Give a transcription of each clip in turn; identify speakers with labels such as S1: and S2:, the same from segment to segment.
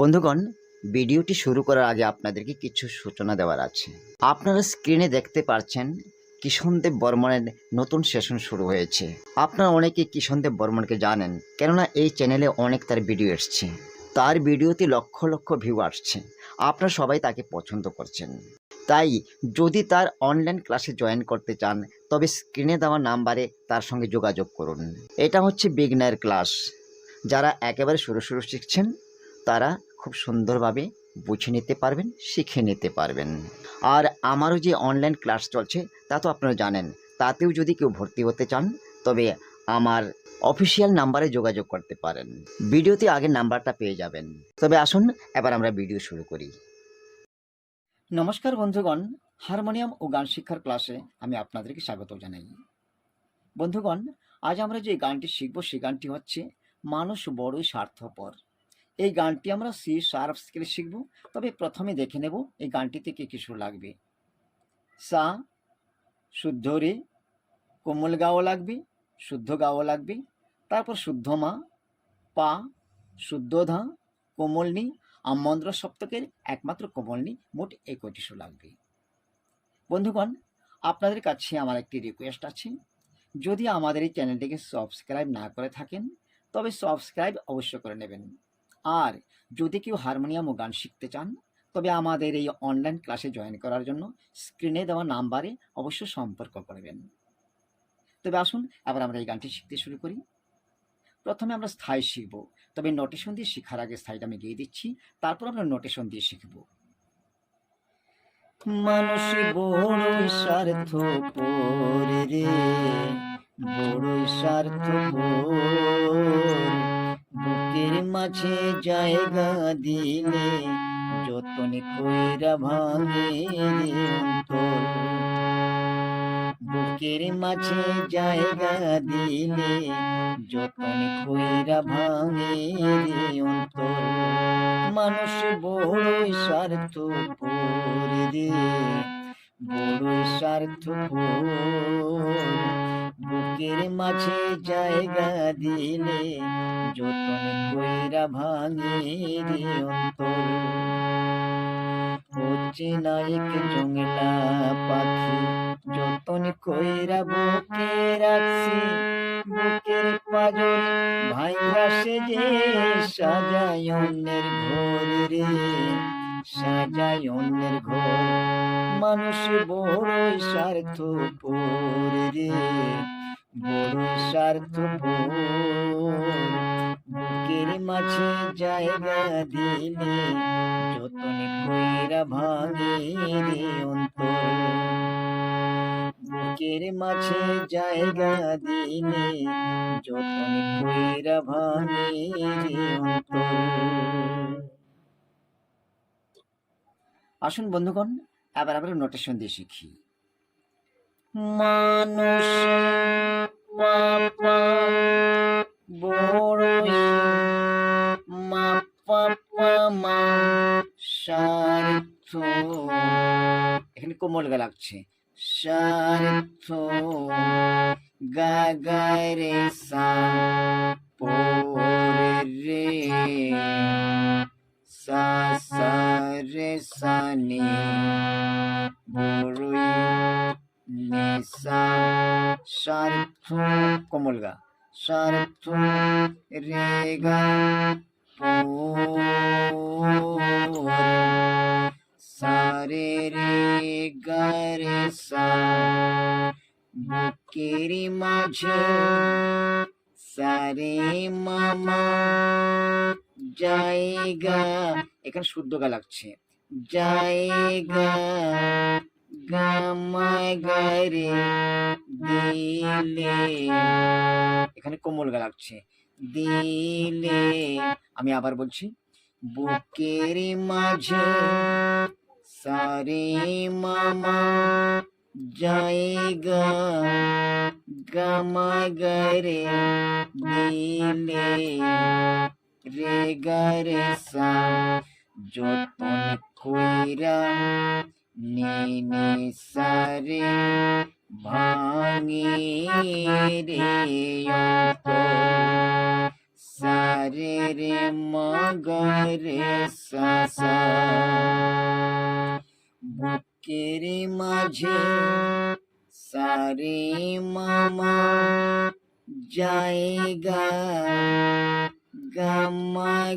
S1: বন্ধুগণ, ভিডিওটি শুরু করার আগে আপনাদেরকে কিছু সূচনা দেওয়ার আছে। আপনারা স্ক্রিনে দেখতে পাচ্ছেন কিষণদেব বর্মনের নতুন সেশন শুরু হয়েছে। আপনারা অনেকে কিষণদেব বর্মনকে জানেন, কেননা এই চ্যানেলে অনেক তার ভিডিও এসছে। তার ভিডিওতে লক্ষ লক্ষ ভিউ আসছে। আপনারা সবাই তাকে পছন্দ করছেন। তাই যদি তার অনলাইন ক্লাসে জয়েন করতে চান, তবে স্ক্রিনে দেওয়া নাম্বারে তার সঙ্গে যোগাযোগ করুন। এটা হচ্ছে বিগনার ক্লাস যারা একেবারে শুরু শুরু শিখছেন তারা খুব সুন্দরভাবে বুঝে নিতে পারবেন, শিখে নিতে পারবেন। আর আমারও যে অনলাইন ক্লাস চলছে, তা তো আপনারা জানেন, তাতেও যদি কেউ ভর্তি হতে চান, তবে আমার অফিসিয়াল নাম্বারে যোগাযোগ করতে পারেন। ভিডিওতে আগের নাম্বারটা পেয়ে যাবেন। তবে আসুন, এবার আমরা ভিডিও শুরু করি। নমস্কার বন্ধুগণ, হারমোনিয়াম ও গান শিক্ষার ক্লাসে আমি আপনাদেরকে স্বাগত জানাই। বন্ধুগণ, আজ আমরা যে গানটি শিখব সেই গানটি হচ্ছে, মানুষ বড়ই স্বার্থপর। এই গানটি আমরা সি শার্প স্কেলে শিখব, তবে প্রথমে দেখে নেব এই গানটিতে কি কিছু লাগবে। সা, শুদ্ধ রে, কোমল গাও লাগবে, শুদ্ধ গাও লাগবে। তারপর শুদ্ধ মা, পা, শুদ্ধ ধা কোমলনি আমন্দ্র সপ্তকের একমাত্র কোমলনি মোট একটি সুর লাগবে। বন্ধুগণ, আপনাদের কাছে আমার একটি রিকোয়েস্ট আছে। যদি আমাদের এই চ্যানেলটিকে সাবস্ক্রাইব না করে থাকেন, তবে সাবস্ক্রাইব অবশ্য করে নেবেন। আর যদি কেউ হারমোনিয়াম ও গান শিখতে চান, তবে আমাদের এই অনলাইন ক্লাসে জয়েন করার জন্য স্ক্রিনে দেওয়া নাম্বারে অবশ্য সম্পর্ক করবেন তবে আসুন, এবার আমরা এই গানটি শিখতে শুরু করি। প্রথমে আমরা স্থায়ী শিখব, তবে নোটেশন দিয়ে শেখার আগে স্থায়ীটা আমি গিয়ে দিচ্ছি, তারপর আমরা নোটেশন দিয়ে শিখব। মানুষ স্বার্থ রে স্বার্থ বুকের মাঝে জায়গা দিলে, যতন কইরা ভাঙে অন্তর। বুকের মাঝে জায়গা দিলে, যতন কইরা ভাঙে অন্তর। মানুষ বড়ই স্বার্থ রে, বড়ই স্বার্থ বুকের মাঝে জায়গা দিলে যতন কইরা ভাঙিয়ে অন্তর। হচ্ছে নায়ক জংলা পাখি, যতন কইরা বুকে মাঝে জায়গা দিলে যতন কইরা ভাঙে আসুন বন্ধুগণ এবার আমরা নোটেশন দিয়ে শিখি। মানুষ পাপা বড়ই মা পাপা মা স্বার্থ। এখানে কোমল গা লাগছে। স্বার্থ গা গায় রে সা পরে রে সা সা রে সা নি বড়ই নেশা স্বার্থ কোমল গা স্বার্থ রেগা সারে রে গারে সা বুকের মাঝে সারে মামা, জায়গা। এখানে শুদ্ধ গা লাগছে। জায়গা গামায় গারে দিলে। এখানে কোমল গা লাগছে। দিলে। আমি আবার বলছি, বুকের মাঝে সারে মামা জায়গা গামা গরে দিলে রে গরে সা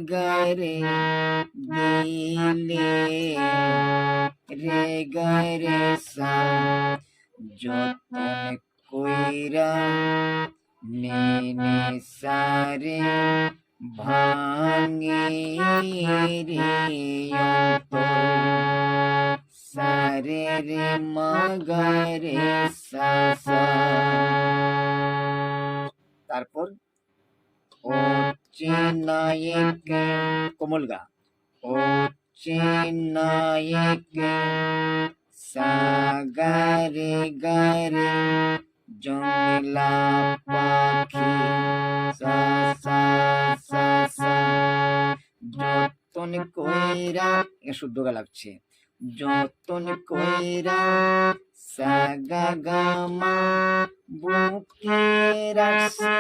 S1: গামা গারে দিলে রে গারে সা যতন কইরা নে নে সারে ভাঙে রে অন্তর সারে রে মাগারে সা চেনায়েক কোমল গা ও চেনায়েক সাগারে গারে জংলা পাখি সা সা সা সা যতন কইরা শুদ্ধ লাগছে যতন কইরা সাগা গামা বুকে রাখছে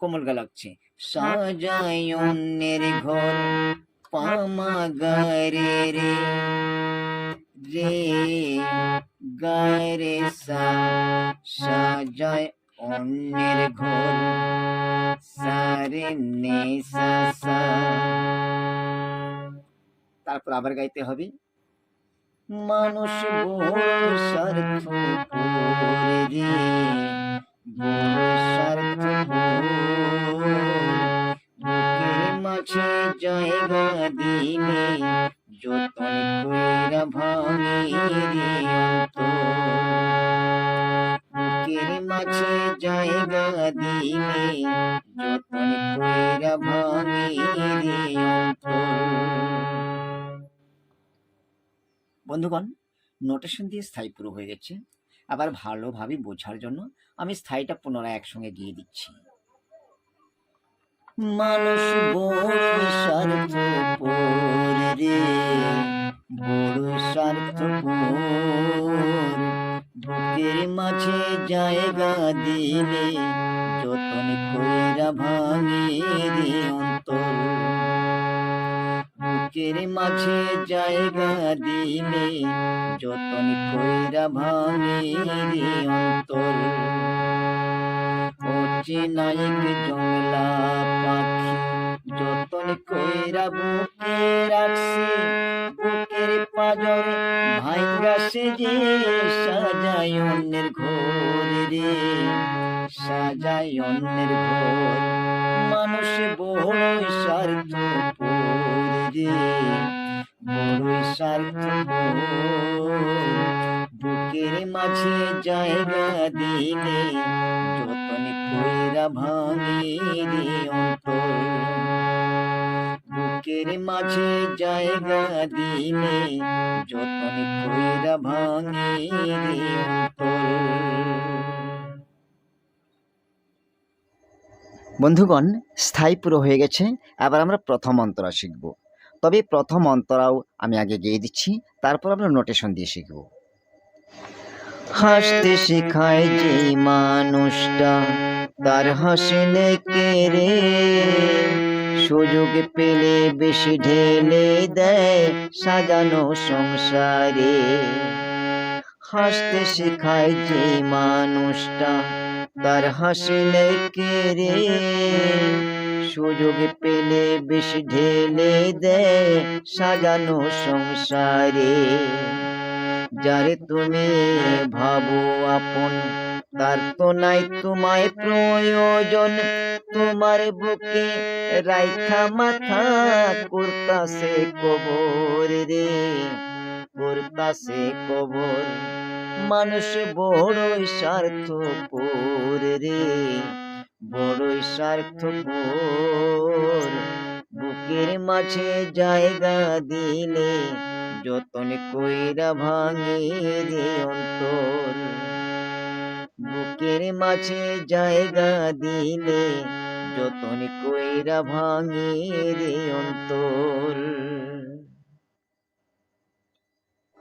S1: কোমল গা লাগছে সাজাই অন্যের ঘর পামাগারে রে রে গারে সা সাজায় অন্যের ঘর সারে নে সা সা। তারপর আবার গাইতে হবে। মানুষ বড় স্বার্থ রে। মাঝে জায়গা দিলে যতন কইরা ভাঙে রে বুকের মাঝে জায়গা দিলে যতন কইরা ভাঙে রে বন্ধুগণ নোটেশন দিয়ে স্থায়ী পুরো হয়ে গেছে। আবার ভালোভাবে বোঝার জন্য আমি স্থায়ীটা পুনরায় একসঙ্গে দিয়ে দিচ্ছি। বড় স্বার্থ রে বড় স্বার্থ বুকের মাঝে জায়গা দিলে, যতন কইরা ভাঙে রে অন্তর। বুকের মাঝে জায়গা দিলে যতন কইরা ভাঙে অন্তর। চেনাইক জংলা পাখি যতন কইরা বুকে রাখছে, বুকের পাজরে ভাইঙ্গা সে যে সাজাই অন্যের ঘর রে সাজাই অন্যের ঘর। মাঝে জায়গা দিলে যতন কইরা ভাঙে রে অন্তর। বুকের মাঝে জায়গা দিলে যতন কইরা ভাঙে রে অন্তর। বন্ধুগণ, স্থায়ী পুরো হয়ে গেছে। এবার আমরা প্রথম অন্তরা শিখব। তবে প্রথম অন্তরাও আমি আগে গিয়ে দিচ্ছি, তারপর আমরা নোটেশন দিয়ে শিখব। হাসতে শেখায় যে মানুষটা, তার হাসলে কেড়ে সুযোগ পেলে বেশি ঢেলে দেয় সাজানো সংসারে। হাসতে শেখায় যে মানুষটা, তার হাসলে কেড়ে সুযোগ পেলে বেশি ঢেলে দেয় সাজানো সংসারে। যারে তুমি ভাবো আপন, তার তো নাই তোমায় প্রয়োজন। তোমার বুকে রাইখা মাথা করতাছে কবর রে করতাছে কবর। মানুষ বড়ই স্বার্থ রে, বড়ই স্বার্থ বুকের মাঝে জায়গা দিলে যতন কইরা ভাঙে রে অন্তর। বুকের মাঝে জায়গা দিলে যতন কইরা ভাঙে রে অন্তর।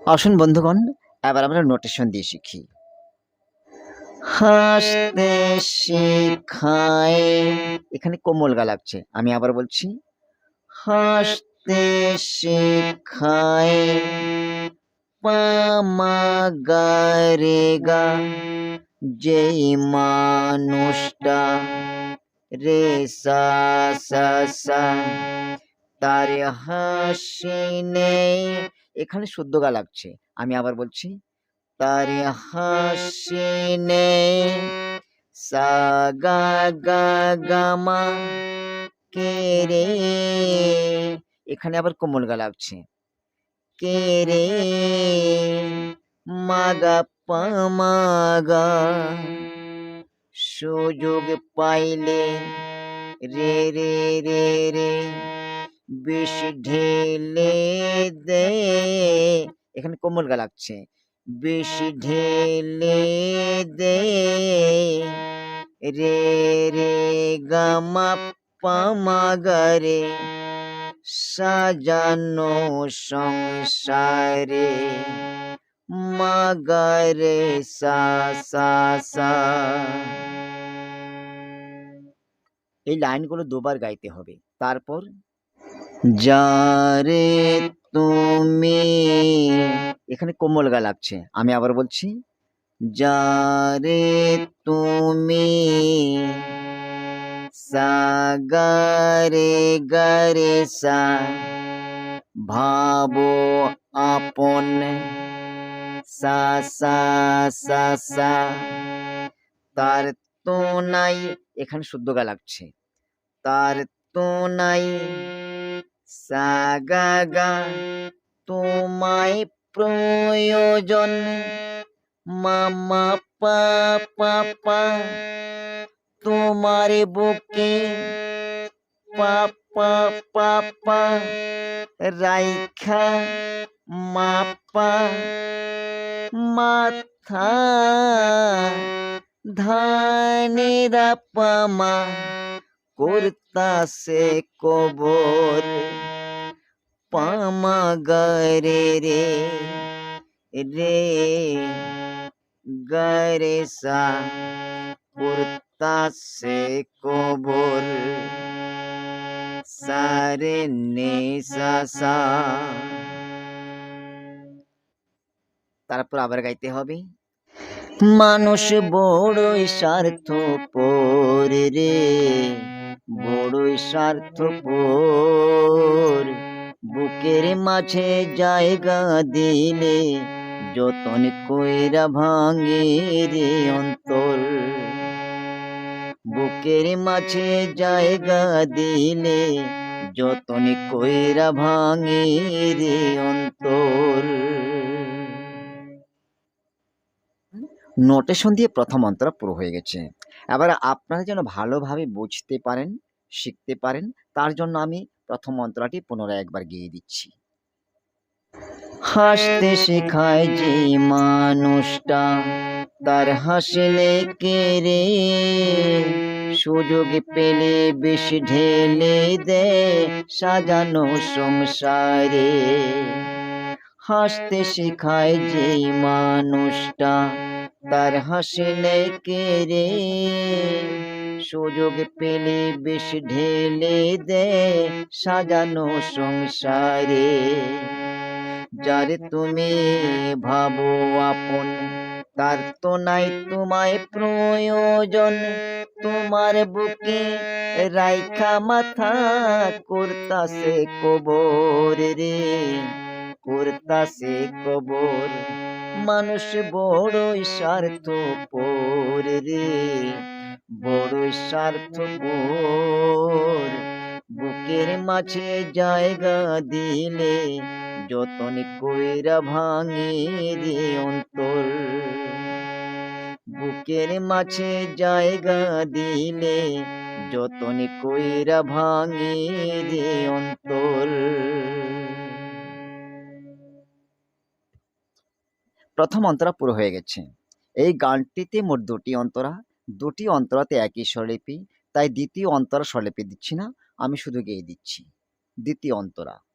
S1: আসুন বন্ধুগণ এবার আমরা নোটেশন দিয়ে শিখি। হাসতে শেখায়। এখানে কোমল গা লাগছে আমি আবার বলছি হাসতে শেখায় পামাগারেগা যেই মানুষটা রে সা সা তার হাসি নেই এখানে শুদ্ধ গা লাগছে আমি আবার বলছি তার হাসি নেই সা গা গা গা মা কে রে এখানে আবার কোমল গা লাগছে কে রে মাগা পামাগা সুযোগ পাইলে রে রে রে রে বিষ ঢেলে দে। এখানে কোমল গা লাগছে বিষ ঢেলে দে। রে রে গামা পামাগারে সাজানো সংসারে, মাগারে সা সা সা। এই লাইনগুলো দুবার গাইতে হবে। তারপর, যারে তুমি, এখানে কোমল গা লাগছে। আমি আবার বলছি, যারে তুমি সা গারে গারে সা ভাবো আপন সা সা সা সা তার তো নাই এখানে শুদ্ধ গা লাগছে তার তো নাই সা গা গা তোমায় প্রয়োজন মামা পা পা পা তোমার বুকে পা পা পা পা রাইখা মাপা মাথা ধানেরা পামা করতাছে কবর পামা গরে রে রে গরে সা করতাছে কবর সারে নে সা সা। তারপর আবার গাইতে হবে। মানুষ বড়ই স্বার্থপর রে, বড়ই স্বার্থপর। বুকের মাঝে জায়গা দিলে যতন কইরা ভাঙে রে অন্তর। বুকের মাঝে জায়গা দিলে যতন কইরা ভাঙে রে অন্তর। নোটেশন দিয়ে প্রথম অন্তর পুরো হয়ে গেছে। এবার আপনারা যেন ভালোভাবে বুঝতে পারেন, শিখতে পারেন, তার জন্য আমি প্রথম অন্তরাটি পুনরায় একবার গিয়ে দিচ্ছি। হাসতে শেখায় যে মানুষটা, তার হাসলে কে রে? সুযোগ পেলে বেশি ঢেলে দে, সাজানো সংসারে। হাসতে শেখায় যে মানুষটা, তার হাসলে কে রে? সুযোগ পেলে বেশ ঢেলে দে, সাজানো সংসারে। যারে তুমি ভাবো আপন, তার তো নাই তোমায় প্রয়োজন। তোমার বুকে রাইখা মাথা করতাছে কবর রে, করতাছে কবর। মানুষ বড়ই স্বার্থপর রে, বড়ই স্বার্থপর। বুকের মাঝে জায়গা দিলে যতন কইরা ভাঙে রে অন্তর। বুকের মাঝে জায়গা দিলে যতন কইরা ভাঙে রে অন্তর। প্রথম অন্তরা পুরো হয়ে গেছে। এই গানটিতে মোট দুটি অন্তরা। দুটি অন্তরাতে একই স্বরলিপি। তাই দ্বিতীয় অন্তরা স্বরলিপি দিচ্ছি না, আমি শুধু গেয়ে দিচ্ছি। দ্বিতীয় অন্তরা।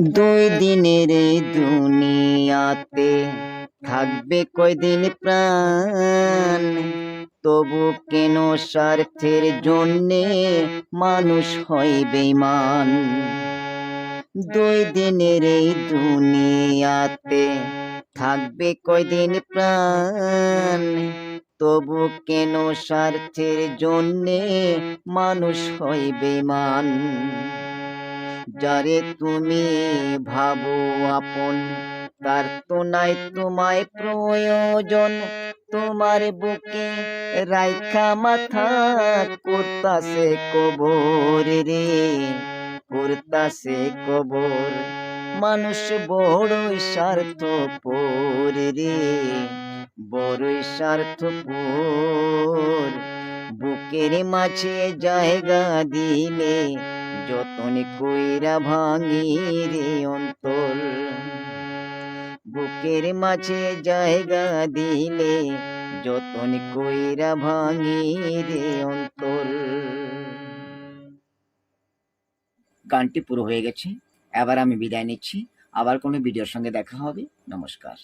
S1: দুই দিনের এই দুনিয়াতে থাকবে কয়দিন প্রাণ? তবু কেন স্বার্থের জন্যে মানুষ হয় বেমান দুই দিনের এই দুনিয়াতে থাকবে কয়দিন প্রাণ? তবু কেন স্বার্থের জন্যে মানুষ হয় বেমান যারে তুমি ভাবো আপন, তার তো নাই তোমায় প্রয়োজন। তোমার বুকে রাইখা মাথা করতাছে কবর রে, করতাছে কবর। মানুষ বড়ই স্বার্থ স্বার্থপর রে, বড়ই স্বার্থ স্বার্থপর। বুকের মাঝে জায়গা দিলে যতন কইরা ভাঙি রে অন্তর। বুকের মাঝে জায়গা দিলে যতন কইরা ভাঙি রে অন্তর। গানটি পুরো হয়ে গেছে, এবার আমি বিদায় নিচ্ছি। আবার কোনো ভিডিওর সঙ্গে দেখা হবে। নমস্কার।